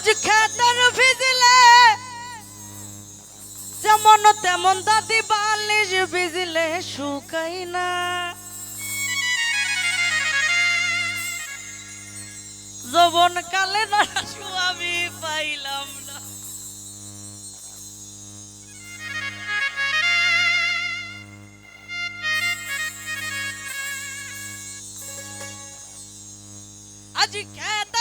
আজ খেতার ভিজলে, যেমন তেমন দাদি বালিশ ভিজলে শুকাই না। যৌবন কালে না আমি পাইলাম না। আজ খেত